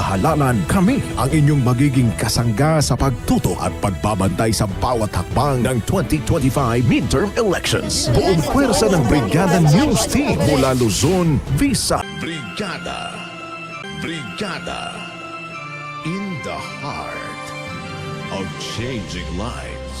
Halalan kami ang inyong magiging kasangga sa pagtuto at pagbabantay sa bawat hakbang ng 2025 midterm elections. Buong pwersa ng Brigada News Team mula Luzon, Visa. Brigada. Brigada. In the heart of changing lives.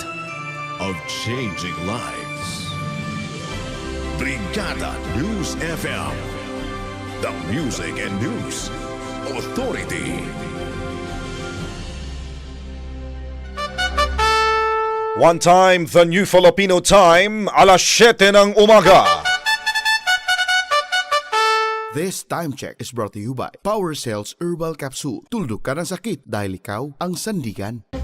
of changing lives. Brigada News FM, the music and news authority. One time, the New Filipino Time, alas 7 ng umaga. This time check is brought to you by Power Cells Herbal Capsule. Tuldok ka ng sakit dahil ikaw ang sandigan.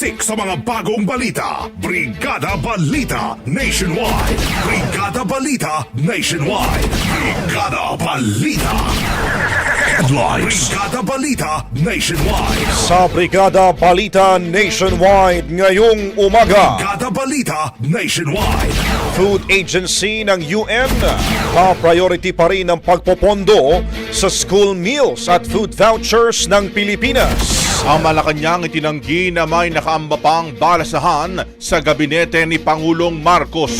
Siksik sa mga bagong balita. Brigada Balita Nationwide. Brigada Balita Nationwide. Brigada Balita. Headlines. Brigada Balita Nationwide. Sa Brigada Balita Nationwide ngayong umaga, Brigada Balita Nationwide. Food Agency ng UN, pa-priority pa rin ang pagpopondo sa school meals at food vouchers ng Pilipinas. Ang Malacanang itinanggi na may nakaamba pang balasahan sa gabinete ni Pangulong Marcos.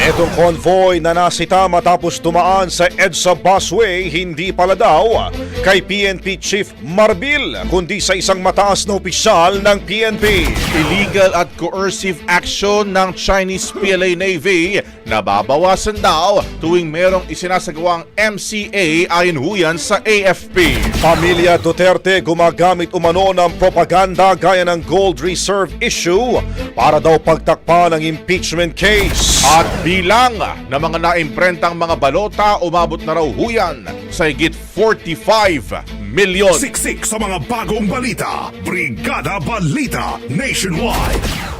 Itong convoy na nasita matapos tumaan sa EDSA busway hindi pala daw kay PNP Chief Marbil kundi sa isang mataas na opisyal ng PNP. Illegal at coercive action ng Chinese PLA Navy nababawasan daw tuwing merong isinasagawang MCA ayon huyan sa AFP. Pamilya Duterte gumagamit umano ng propaganda gaya ng gold reserve issue para daw pagtakpa ng impeachment case. At bilang ng mga naimprentang mga balota umabot na raw huyan sa higit 45 milyon. Siksik sa mga bagong balita. Brigada Balita Nationwide.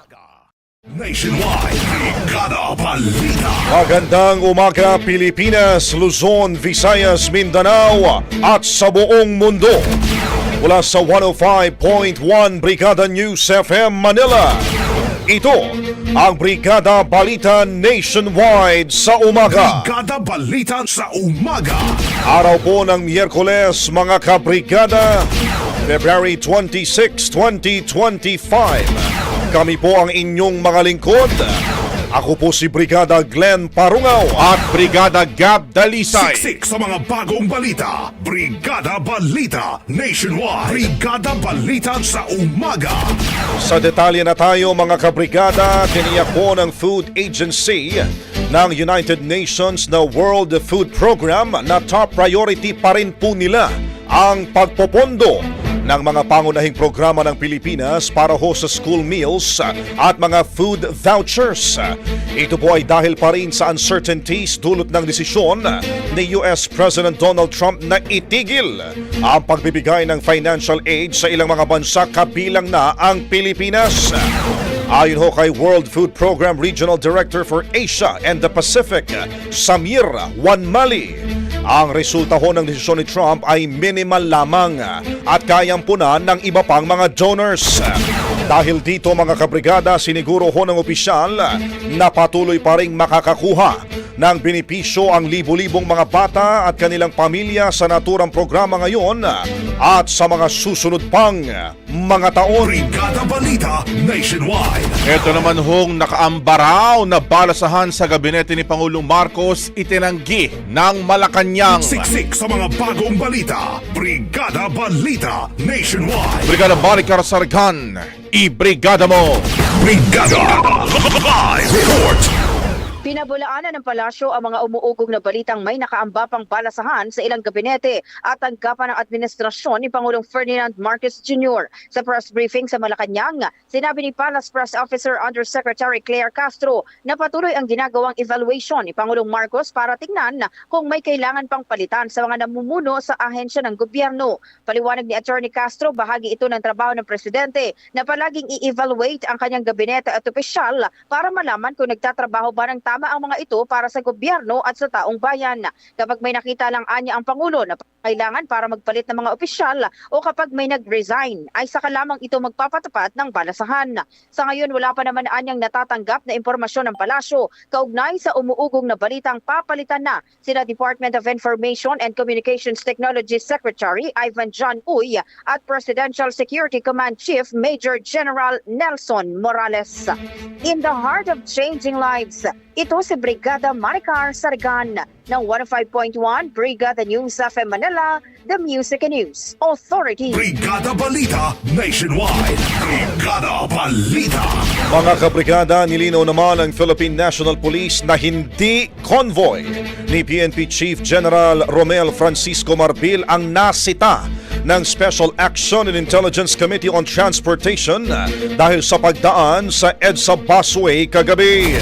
Nationwide. Balita. Magandang umaga Pilipinas, Luzon, Visayas, Mindanao at sa buong mundo. Mula sa 105.1 Brigada News FM Manila. Ito ang Brigada Balita Nationwide sa umaga. Brigada Balita sa umaga. Araw po ng Miyerkules mga kabrigada, February 26, 2025. Kami po ang inyong mga lingkod. Ako po si Brigada Glenn Parungaw At Brigada Gab Dalisay. Siksik sa mga bagong balita. Brigada Balita Nationwide. Brigada Balita sa umaga. Sa detalye na tayo mga kabrigada, tiniyak po ng Food Agency ng United Nations na World Food Program na top priority pa rin po nila ang pagpopondo ng mga pangunahing programa ng Pilipinas para ho sa school meals at mga food vouchers. Ito po ay dahil pa rin sa uncertainties dulot ng desisyon ni US President Donald Trump na itigil ang pagbibigay ng financial aid sa ilang mga bansa kabilang na ang Pilipinas. Ayon ho kay World Food Program Regional Director for Asia and the Pacific, Samir Wanmali, ang resulta ho ng desisyon ni Trump ay minimal lamang at kayang punan ng iba pang mga donors. Dahil dito mga kabrigada, siniguro ho ng opisyal na patuloy pa rin makakakuha ng benepisyo ang libo-libong mga bata at kanilang pamilya sa naturang programa ngayon at sa mga susunod pang mga taon. Brigada Balita Nationwide. Ito naman hong nakaambaraw na balasahan sa gabinete ni Pangulong Marcos itinanggi ng Malacanang. Siksik sa mga bagong balita. Brigada Balita Nationwide. Brigada Balicar Sargan, i-brigada mo! Brigada Live Report. Pinabulaanan ng palasyo ang mga umuugong na balitang may nakaamba pang balasahan sa ilang gabinete at tanggapan ng administrasyon ni Pangulong Ferdinand Marcos Jr. Sa press briefing sa Malacanang, sinabi ni Palace Press Officer Undersecretary Claire Castro na patuloy ang ginagawang evaluation ni Pangulong Marcos para tingnan kung may kailangan pang palitan sa mga namumuno sa ahensya ng gobyerno. Paliwanag ni Attorney Castro, bahagi ito ng trabaho ng presidente na palaging i-evaluate ang kanyang gabinete at opisyal para malaman kung nagtatrabaho ba ng tama ang mga ito para sa gobyerno at sa taong bayan. Kapag may nakita lang anya ang Pangulo na kailangan para magpalit ng mga opisyal o kapag may nag-resign ay saka lamang ito magpapatapat ng balasahan. Sa ngayon wala pa naman anyang natatanggap na impormasyon ng palasyo kaugnay sa umuugong na balitang papalitan na sina Department of Information and Communications Technology Secretary Ivan John Uy at Presidential Security Command Chief Major General Nelson Morales. In the heart of changing lives, ito si Brigada Maricar Sargan ng 105.1 Brigada News FM Manila, The Music and News Authority. Brigada Balita Nationwide. Brigada Balita. Mga kabrigada, nilinaw naman ng Philippine National Police na hindi convoy ni PNP Chief General Romel Francisco Marbil ang nasita ng Special Action and Intelligence Committee on Transportation dahil sa pagdaan sa EDSA busway kagabi.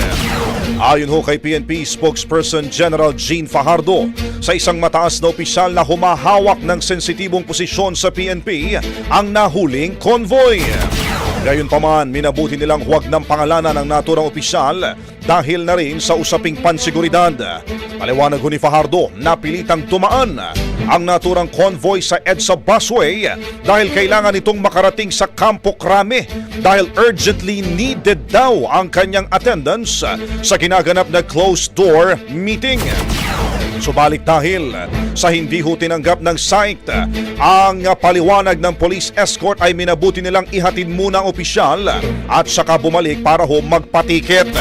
Ayon ho kay PNP spokesperson General Jean Fajardo, sa isang mataas na opisyal na humahawak ng sensitibong posisyon sa PNP ang nahuling convoy. Gayunpaman, minabuti nilang huwag ng pangalanan ng naturang opisyal dahil na rin sa usaping panseguridad. Paliwanag ho ni Fajardo, napilitang tumaan ang naturang convoy sa EDSA busway dahil kailangan itong makarating sa Campo Crame dahil urgently needed daw ang kanyang attendance sa ginaganap na closed-door meeting. Subalit dahil sa hindi ho tinanggap ng site, ang paliwanag ng police escort ay minabuti nilang ihatid muna opisyal at saka bumalik para ho magpatikit.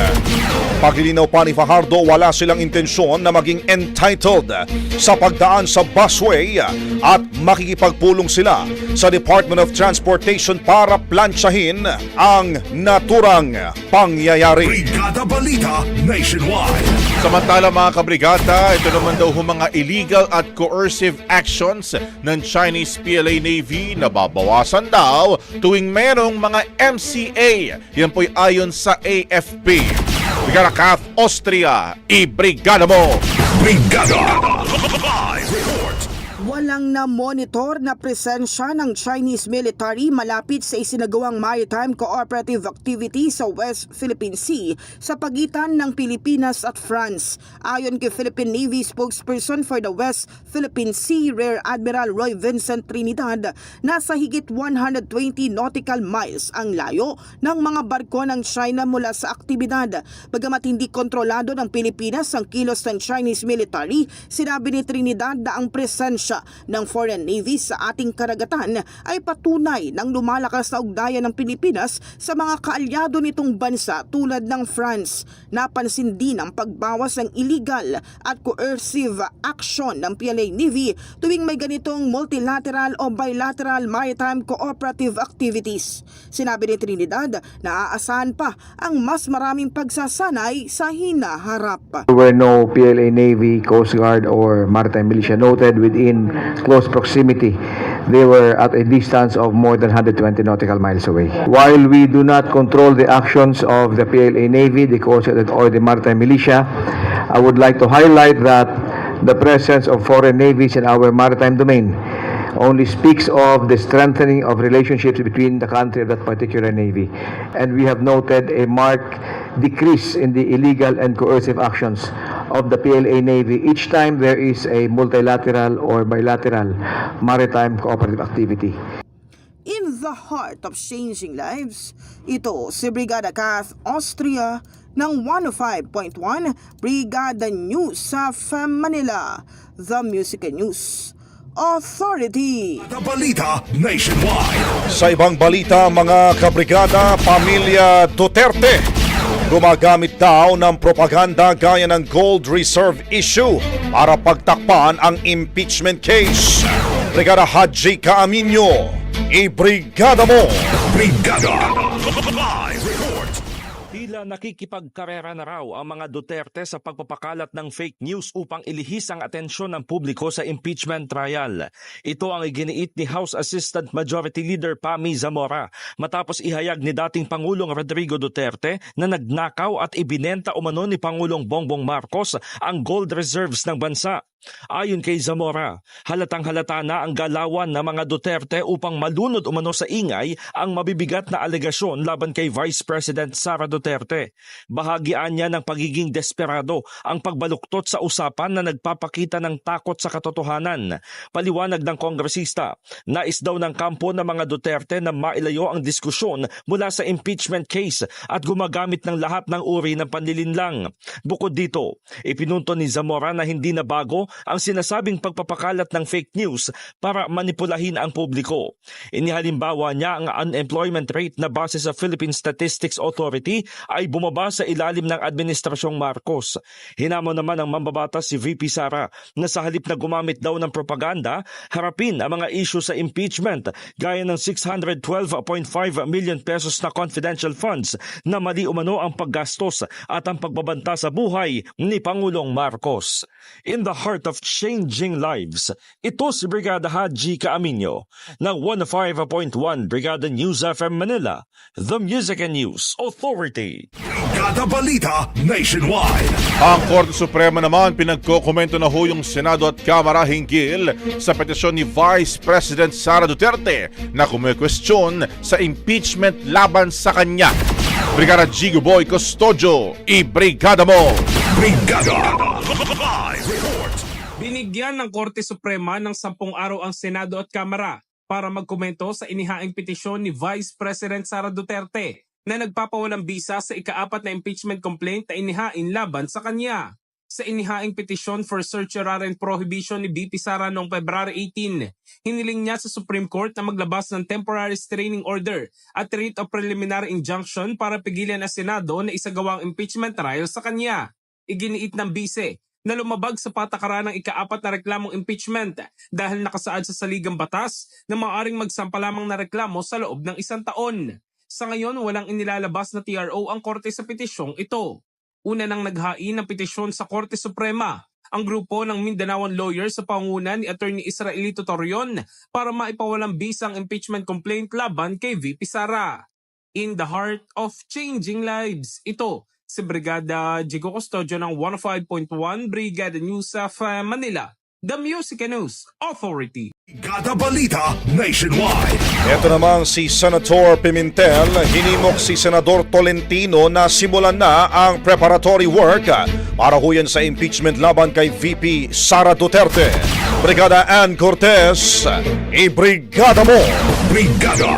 Paglilinaw pa ni Fajardo, wala silang intensyon na maging entitled sa pagdaan sa busway at makikipagpulong sila sa Department of Transportation para plansyahin ang naturang pangyayari. Brigada Balita Nationwide. Samantala mga kabrigata, ito naman daw ho mga illegal at coercive actions ng Chinese PLA Navy na babawasan daw tuwing merong mga MCA. Yan po'y ayon sa AFP. Brigada CAF Austria, i-brigada mo! Brigada Live Report. Walang na-monitor na presensya ng Chinese military malapit sa isinagawang maritime cooperative activity sa West Philippine Sea sa pagitan ng Pilipinas at France. Ayon kay Philippine Navy spokesperson for the West Philippine Sea, Rear Admiral Roy Vincent Trinidad, nasa higit 120 nautical miles ang layo ng mga barko ng China mula sa aktibidad. Bagamat hindi kontrolado ng Pilipinas ang kilos ng Chinese military, sinabi ni Trinidad na ang presensya ng Foreign Navy sa ating karagatan ay patunay ng lumalakas na ugnayan ng Pilipinas sa mga kaalyado nitong bansa tulad ng France. Napansin din ang pagbawas ng illegal at coercive action ng PLA Navy tuwing may ganitong multilateral o bilateral maritime cooperative activities. Sinabi ni Trinidad na aasahan pa ang mas maraming pagsasanay sa hinaharap. There were no PLA Navy, Coast Guard, or Maritime Militia noted within close proximity they were at a distance of more than 120 nautical miles away. While we do not control the actions of the PLA Navy, the Coast Guard, or the Maritime Militia, I would like to highlight that the presence of foreign navies in our maritime domain only speaks of the strengthening of relationships between the country of that particular navy. And we have noted a marked decrease in the illegal and coercive actions of the PLA Navy each time there is a multilateral or bilateral maritime cooperative activity. In the heart of changing lives, ito si Brigada Kath Austria ng 105.1 Brigada News sa FM Manila, The Music and News Authority. Kada balita nationwide. Sa ibang balita, mga kabrigada, pamilya Duterte gumagamit daw ng propaganda gaya ng gold reserve issue para pagtakpan ang impeachment case. Brigada Haji Kaaminyo, ibrigada mo! Brigada. Live. Tila nakikipagkarera na raw ang mga Duterte sa pagpapakalat ng fake news upang ilihis ang atensyon ng publiko sa impeachment trial. Ito ang iginiit ni House Assistant Majority Leader Pami Zamora matapos ihayag ni dating Pangulong Rodrigo Duterte na nagnakaw at ibinenta umano ni Pangulong Bongbong Marcos ang gold reserves ng bansa. Ayon kay Zamora, halatang halata na ang galawan ng mga Duterte upang malunod umano sa ingay ang mabibigat na alegasyon laban kay Vice President Sara Duterte. Bahagian niya ng pagiging desperado ang pagbaluktot sa usapan na nagpapakita ng takot sa katotohanan. Paliwanag ng kongresista, nais daw ng kampo ng mga Duterte na mailayo ang diskusyon mula sa impeachment case at gumagamit ng lahat ng uri ng panlilinlang. Bukod dito, ipinunto ni Zamora na hindi na bago ang sinasabing pagpapakalat ng fake news para manipulahin ang publiko. Inihalimbawa niya ang unemployment rate na base sa Philippine Statistics Authority ay bumaba sa ilalim ng Administrasyong Marcos. Hinamo naman ng mambabata si VP Sara na sa halip na gumamit daw ng propaganda, harapin ang mga issue sa impeachment gaya ng 612.5 million pesos na confidential funds na mali umano ang paggastos at ang pagbabanta sa buhay ni Pangulong Marcos. In the heart of changing lives, ito si Brigada Haji Kaaminyo ng 105.1 Brigada News FM Manila, The Music and News Authority. Kada balita nationwide. Ang Korte Suprema naman pinagkokomento na ho yung Senado at Kamara hinggil sa petisyon ni Vice President Sara Duterte na kumikwestiyon sa impeachment laban sa kanya. Brigada Gigo Boy Custodio, i-brigada mo! Brigada. Live report. Binigyan ng Korte Suprema ng sampung araw ang Senado at Kamara para magkomento sa inihaing petisyon ni Vice President Sara Duterte na nagpapawalang bisa sa ikaapat na impeachment complaint na inihain laban sa kanya. Sa inihaing petisyon for certiorari and prohibition ni BP Sara noong February 18, hiniling niya sa Supreme Court na maglabas ng temporary restraining order at writ of preliminary injunction para pigilan ang Senado na isagawang impeachment trial sa kanya. Iginiit ng bise na lumabag sa patakaran ng ikaapat na reklamong impeachment dahil nakasaad sa saligang batas na maaaring magsampa lamang na reklamo sa loob ng isang taon. Sa ngayon, walang inilalabas na TRO ang korte sa petisyong ito. Una nang naghain ng petisyon sa Korte Suprema ang grupo ng Mindanaoan lawyers sa pangunan ni Attorney Israelito Torion para maipawalang bisa ang impeachment complaint laban kay VP Sara. In the heart of changing lives, ito si Brigada Jigo Custodio ng 105.1 Brigada News of Manila, The Music and News Authority. Kada balita nationwide. Ito namang si Senator Pimentel, hinimok si Senador Tolentino na simulan na ang preparatory work para huyan sa impeachment laban kay VP Sara Duterte. Brigada Ann Cortez, ibrigada mo! Brigada.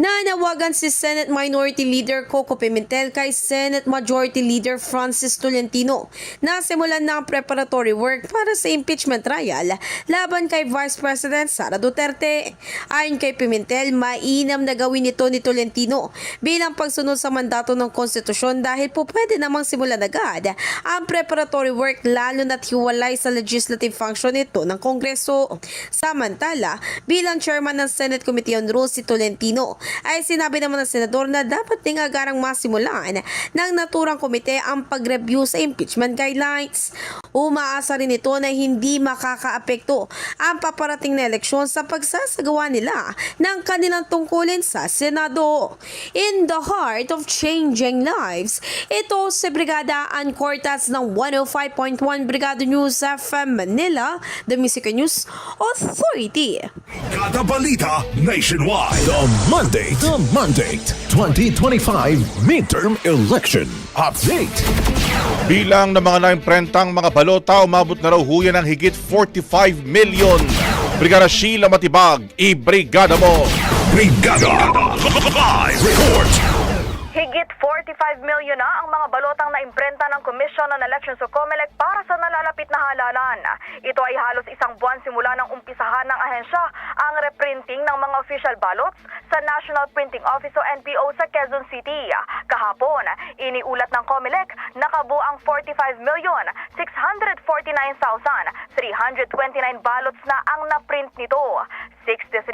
Nanawagan si Senate Minority Leader Coco Pimentel kay Senate Majority Leader Francis Tolentino na simulan ang preparatory work para sa impeachment trial laban kay Vice President Sara Duterte. Ayon kay Pimentel, mainam na gawin ito ni Tolentino bilang pagsunod sa mandato ng konstitusyon dahil po pwede namang simulan agad ang preparatory work lalo na't hiwalay sa legislative function ito ng Kongreso. Samantala, bilang chairman ng Senate Committee on Rules si Tolentino, ay sinabi naman ng senador na dapat ding agarang masimulan ng naturang komite ang pag-review sa impeachment guidelines. Umaasa rin ito na hindi makakaapekto ang paparating na eleksyon sa pagsasagawa nila ng kanilang tungkulin sa Senado. In the heart of changing lives, ito si Brigada Ann Cortas ng 105.1 Brigada News FM Manila, The Music News Authority. Kada balita nationwide. The Monday, the Monday, 2025 midterm election update. Bilang ng mga naimprentang mga balota, umabot na raw huyan ng higit 45 million. Brigada Sheila Matibag, i-brigada mo! Brigada Live Report. Higit 45 milyon na ang mga balotang naimprenta ng Commission on Elections o COMELEC para sa nalalapit na halalan. Ito ay halos isang buwan simula ng umpisahan ng ahensya ang reprinting ng mga official ballots sa National Printing Office o NPO sa Quezon City. Kahapon, iniulat ng COMELEC nakabuo ang 45 million 649,329 ballots na ang naprint nito. 63%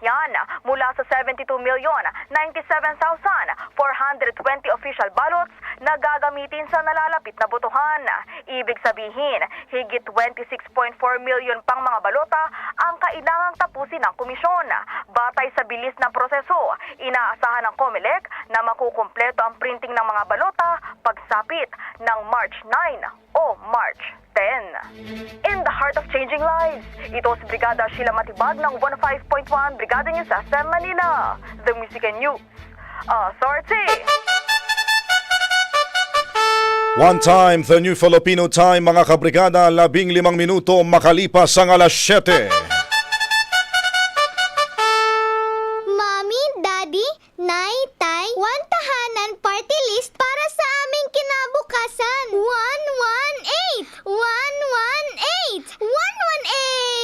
yan mula sa 72 million 97,420 official ballots na gagamitin sa nalalapit na botohan. Ibig sabihin, higit 26.4 million pang mga balota ang kailangang tapusin ng komisyon. Batay sa bilis ng proseso, inaasahan ng COMELEC na makukumpleto ang printing ng mga balota pagsapit ng March 9 o March 10. In the heart of changing lives, ito si Brigada Sheila Matibag ng 105.1 Brigada News SM Manila, The Music and News Authority. One time, the new Filipino time, mga kabrigada, labing limang minuto makalipas ang alas 7. Mommy, Daddy, Nay, Tay, one tahanan party list para sa aming kinabukasan.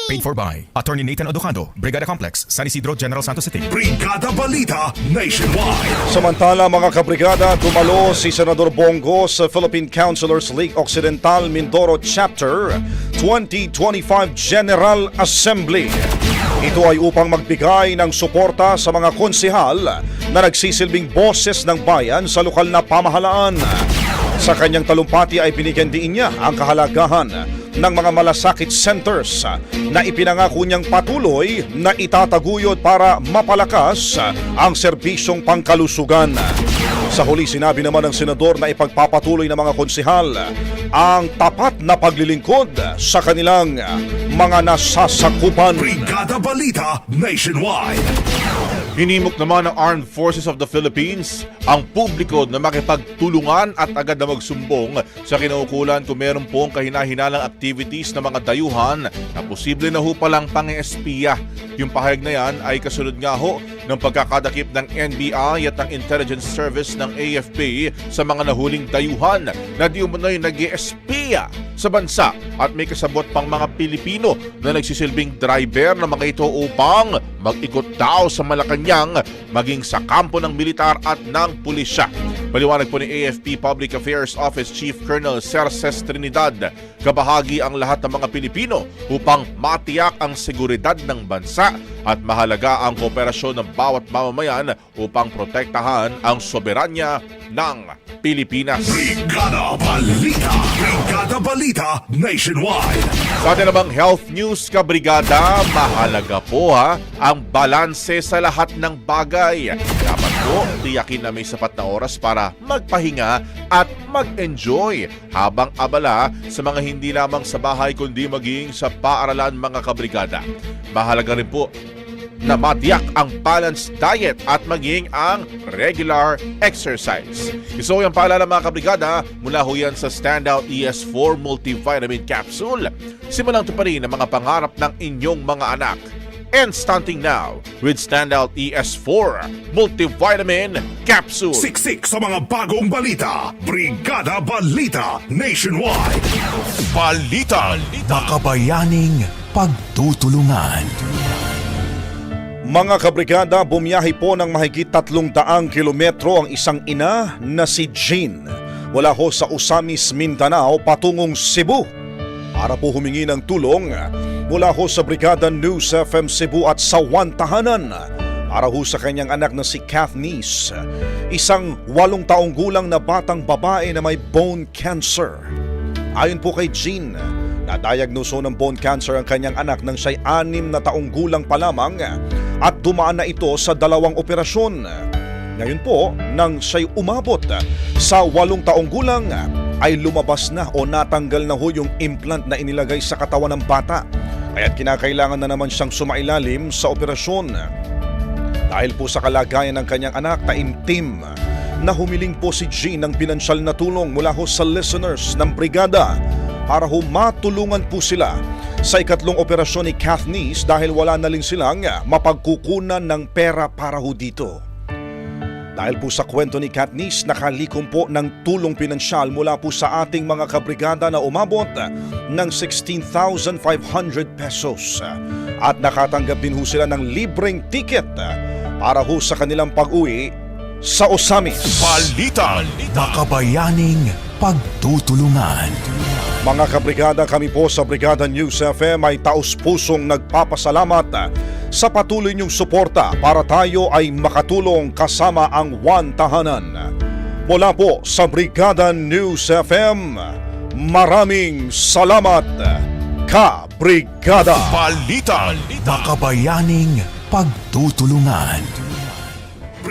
Paid for by Attorney Nathan Odocando, Brigada Complex, San Isidro, General Santos City. Brigada Balita Nationwide. Samantala mga kabrigada, dumalo si Senador Bongo sa Philippine Councilors League Occidental Mindoro Chapter 2025 General Assembly. Ito ay upang magbigay ng suporta sa mga konsihal na nagsisilbing boses ng bayan sa lokal na pamahalaan. Sa kanyang talumpati ay binigyan din niya ang kahalagahan ng mga malasakit centers na ipinangako niyang patuloy na itataguyod para mapalakas ang serbisyong pangkalusugan. Sa huli sinabi naman ng senador na ipagpapatuloy ng mga konsihal ang tapat na paglilingkod sa kanilang mga nasasakupan. Brigada Balita Nationwide. Hinimok naman ng Armed Forces of the Philippines ang publiko na makipagtulungan at agad na magsumbong sa kinaukulan kung meron pong kahinahinalang activities ng mga dayuhan na posible na ho palang pang-espiya. Yung pahayag na yan ay kasunod nga ho ng pagkakadakip ng NBI at ng Intelligence Service ng AFP sa mga nahuling dayuhan na di umano'y nag espiya sa bansa at may kasabot pang mga Pilipino na nagsisilbing driver na mga ito upang mag-ikot daw sa Malacanang maging sa kampo ng militar at ng pulisya. Paliwanag po ni AFP Public Affairs Office Chief Colonel Cerces Trinidad, kabahagi ang lahat ng mga Pilipino upang matiyak ang seguridad ng bansa at mahalaga ang kooperasyon ng bawat mamamayan upang protektahan ang soberanya ng Pilipinas. Brigada Balita. Brigada Balita Nationwide. Sa atin namang health news ka brigada, mahalaga po ha ang balanse sa lahat ng bagay. Dapat po tiyakin na may sapat na oras para magpahinga at mag-enjoy habang abala sa mga hindi lamang sa bahay kundi maging sa paaralan mga kabrigada. Mahalaga rin po na matiyak ang balanced diet at maging ang regular exercise. Iso yung paalala mga kabrigada mula ho yan sa Standout ES4 Multivitamin Capsule. Simulang tuparin ang mga pangarap ng inyong mga anak. And stunting now with Standout ES4 Multivitamin Capsule. Siksik sa mga bagong balita. Brigada Balita Nationwide. Balita. Makabayaning pagtutulungan. Mga kabrigada, bumiyahe po ng mahigit tatlong daang kilometro ang isang ina na si Jean. Wala ho sa Usamis, Mindanao patungong Cebu. Para po humingi ng tulong mula ho sa Brigada News FM Cebu at sa Tahanan. para ho sa kanyang anak na si Kathniss, isang walong taong gulang na batang babae na may bone cancer. Ayon po kay Jean, nadayagnoso ng bone cancer ang kanyang anak nang siya'y anim na taong gulang pa lamang at dumaan na ito sa dalawang operasyon. Ngayon po, nang siya'y umabot sa walong taong gulang, ay lumabas na o natanggal na ho yung implant na inilagay sa katawan ng bata. Kaya't kinakailangan na naman siyang sumailalim sa operasyon. Dahil po sa kalagayan ng kanyang anak, taimtim na humiling po si Jean ng pinansyal na tulong mula ho sa listeners ng brigada para ho matulungan po sila sa ikatlong operasyon ni Kathniss dahil wala na rin silang mapagkukunan ng pera para ho dito. Dahil po sa kwento ni Katniss, nakalikom po ng tulong pinansyal mula po sa ating mga kabrigada na umabot ng 16,500 pesos. At nakatanggap din ho sila ng libreng ticket para ho sa kanilang pag-uwi sa Osamis. Balita. Makabayaning pagtutulungan. Mga kabrigada, kami po sa Brigada News FM ay taos-pusong nagpapasalamat sa patuloy niyong suporta para tayo ay makatulong kasama ang One Tahanan. Mula po sa Brigada News FM, maraming salamat, ka-brigada! Balita. Makabayaning pagtutulungan.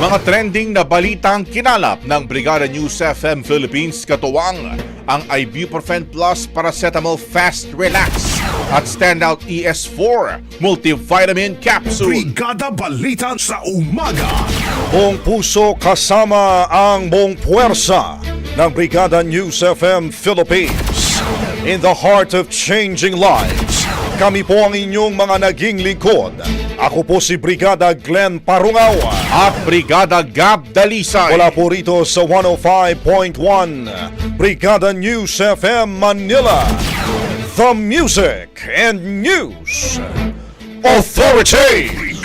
Mga trending na balitang kinalap ng Brigada News FM Philippines katuwang ang Ibuprofen Plus Paracetamol Fast Relax at Standout ES4 Multivitamin Capsule. Brigada Balita sa umaga. Buong puso kasama ang buong puwersa ng Brigada News FM Philippines. In the heart of changing lives, kami po ang inyong mga naging lingkod. Ako po si Brigada Glenn Parungaw. At Brigada Gab Dalisay. Wala po rito sa 105.1 Brigada News FM Manila. The Music and News Authority.